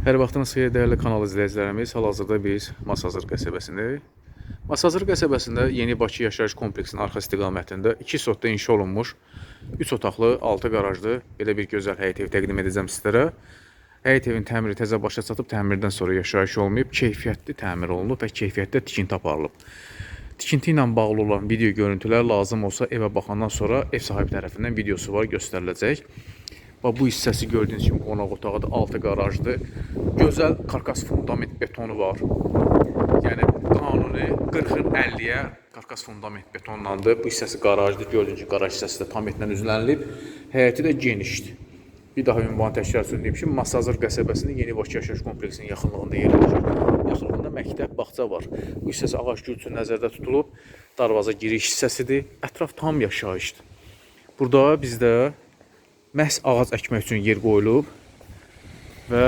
Hər vaxtınız xeyir dəyərli kanal izləyicilərimiz. Hal-hazırda biz Masazır qəsəbəsindəyik. Masazır qəsəbəsində Yeni Bakı yaşayış kompleksinin arxa istiqamətində 2 sotda inşa olunmuş 3 otaqlı, 6 qarajlı belə bir gözəl həyət ev təqdim edəcəm sizlərə. Həyət evin təmiri təzə başa çatıb, təmirdən sonra yaşayış olmayıb, keyfiyyətli təmir olunub və keyfiyyətli tikinti aparılıb. Tikinti ilə bağlı olan video görüntülər lazım olsa evə baxandan sonra ev sahibi tərəfindən videosu var göstəriləcək. Bax bu hissəsi gördüyünüz kimi qonaq otağıdır, altı qarajdır. Gözəl karkas fundament betonu var. Yəni qanuni 40-ın 50-yə karkas fundament betonlandı. Bu hissəsi qarajdır. Gördüyünüz kimi qaraj hissəsi də tam etlə üzlənilib. Həyəti də genişdir. Bir daha ünvan təkrar söyləyim ki, Masazır qəsəbəsində Yeni Bakı yaşayış kompleksinin yaxınlığında yerləşir. Yaxınlığında məktəb, bağça var. Bu hissəsi ağac gül üçün nəzərdə tutulub. Darvaza giriş hissəsidir. Ətraf tam yaşayışdır. Burada bizdə məhz ağac əkmək üçün yer qoyulub və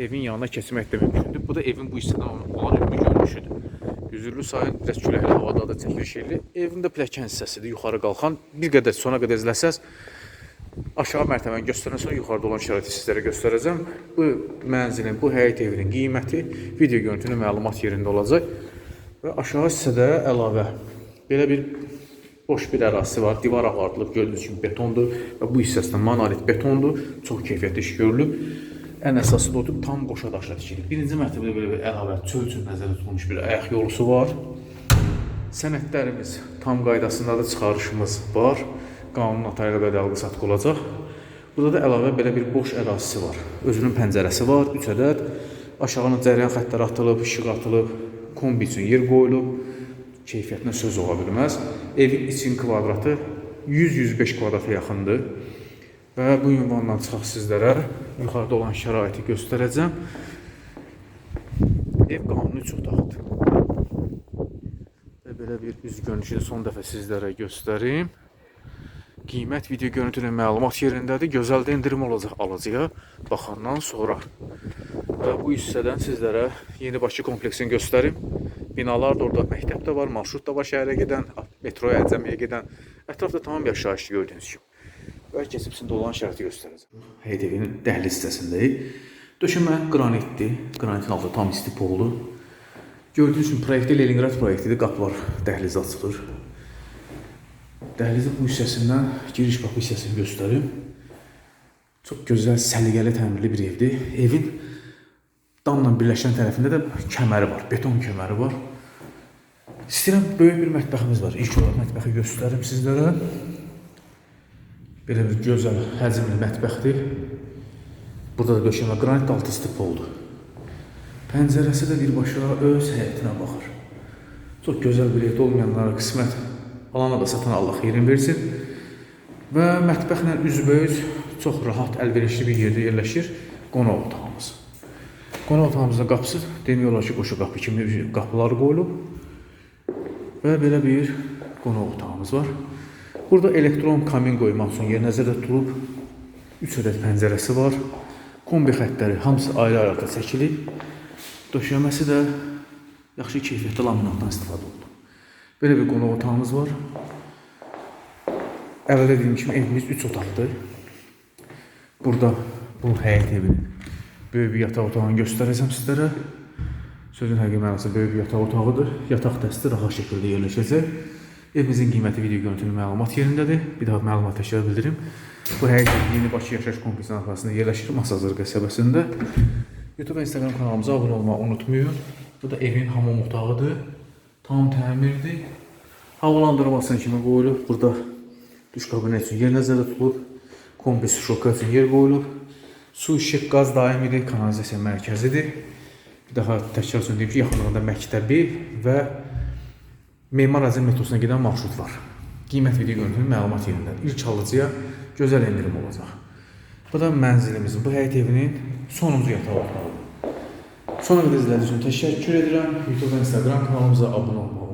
evin yanına keçmək də mümkündür. Bu da evin bu hissədən olan ümumi görünüşüdür. Yüzürlü sayın biraz küləkli havada da çəkiliş eləyir. Evin də pilləkən hissəsidir, yuxarı qalxan. Bir qədər sona qədər izləsəz aşağı mərtəbəni göstərən sonra yuxarıda olan şəraiti sizlərə göstərəcəm. Bu mənzilin, bu həyət evinin qiyməti video görüntünün məlumat yerində olacaq. Və aşağı hissədə əlavə belə bir boş bir ərazisi var. Divar ağardılıb, gördüyünüz kimi betondur və bu hissəsində monolit betondur. Çox keyfiyyətli iş görülüb. Ən əsası da odur, tam qoşa daşla tikilib. Birinci mərtəbədə belə bir əlavə çöl üçün nəzərdə tutulmuş bir ayaq yolusu var. Sənədlərimiz tam qaydasındadır, çıxarışımız var. Qanun atayla belə alqı-satqı olacaq. Burada da əlavə belə bir boş ərazisi var. Özünün pəncərəsi var, 3 ədəd. Aşağına cəryan xəttləri atılıb, işıq atılıb, kombi üçün yer qoyulub. Keyfiyyətinə söz ola bilməz. Evin için kvadratı 100-105 kvadrata yaxındır. Və bu ünvandan çıxaq sizlərə yuxarıda olan şəraiti göstərəcəm. Ev qanuni 3 otaqdır. Və belə bir üz görünüşü son dəfə sizlərə göstərim. Qiymət video görüntünün məlumat yerindədir. Gözəl də endirim olacaq alıcıya baxandan sonra. Və bu hissədən sizlərə Yeni Bakı kompleksini göstərim. Binalar da orada, məktəb də var, marşrut da var şəhərə gedən, metroya, Əcəmiyə gedən. Ətrafda tamam yaşayışlı gördüyünüz kimi. Və keçib sizin olan şəraiti göstərəcəm. Həyət evinin dəhliz hissəsindəyik. Döşəmə qranitdir. Qranitin altı tam istipoldur. Gördüyünüz kimi proyekti Leningrad proyektidir. Qapılar dəhlizə açılır. Dəhlizin bu hissəsindən giriş qapı hissəsini göstərim. Çox gözəl, səliqəli, təmirli bir evdir. Evin damla birləşən tərəfində də kəməri var, beton kəməri var. İstəyirəm böyük bir mətbəximiz var. İlk olaraq mətbəxi göstərim sizlərə. Belə bir gözəl, həcmli mətbəxdir. Burada da döşəmə qranit altı stipoldur. Pəncərəsi də birbaşa öz həyətinə baxır. Çox gözəl bir evdə olmayanlara qismət alana da satan Allah xeyrin versin. Və mətbəxlə üzbəüz çox rahat, əlverişli bir yerdə yerləşir qonaq otağımız. Qonaq otağımızda qapısı demək olar ki, qoşu qapı kimi qapılar qoyulub və belə bir qonaq otağımız var. Burada elektron kamin qoymaq üçün yer nəzərdə tutulub. 3 ədəd pəncərəsi var. Kombi xəttləri hamısı ayrı-ayrı çəkilib. Döşəməsi də yaxşı keyfiyyətli laminatdan istifadə olunub. Belə bir qonaq otağımız var. Əvvəldə dediyim kimi evimiz 3 otaqdır. Burada bu həyət evinin böyük yataq otağını göstərəcəm sizlərə. Sözün həqiqi mənası böyük yataq otağıdır. Yataq dəsti rahat şəkildə yerləşəcək. Evimizin qiyməti video görüntülü məlumat yerindədir. Bir daha məlumat təkrar bildirim. Bu evi Yeni Bakı yaşayış kompleksinin arxasında yerləşir Masazır qəsəbəsində. YouTube və Instagram kanalımıza abunə olmağı unutmayın. Bu da evin hamam otağıdır. Tam təmirdir. Havalandırmasına kimi qoyulub. Burada duş kabinet üçün yer nəzərdə tutulub. Kombi şoka üçün yer qoyulub. Su, işıq, qaz daimidir, kanalizasiya mərkəzidir. Bir daha təkrar söyləyim ki, yaxınlığında məktəbi və Memar Azim metrosuna gedən marşrut var. Qiymət video görüntünün məlumat yerindədir. İlk alıcıya gözəl endirim olacaq. Bu da mənzilimizin, bu həyət evinin sonuncu yatağı otağıdır. Sona qədər izlədiyiniz üçün təşəkkür edirəm. YouTube və Instagram kanalımıza abunə olmağı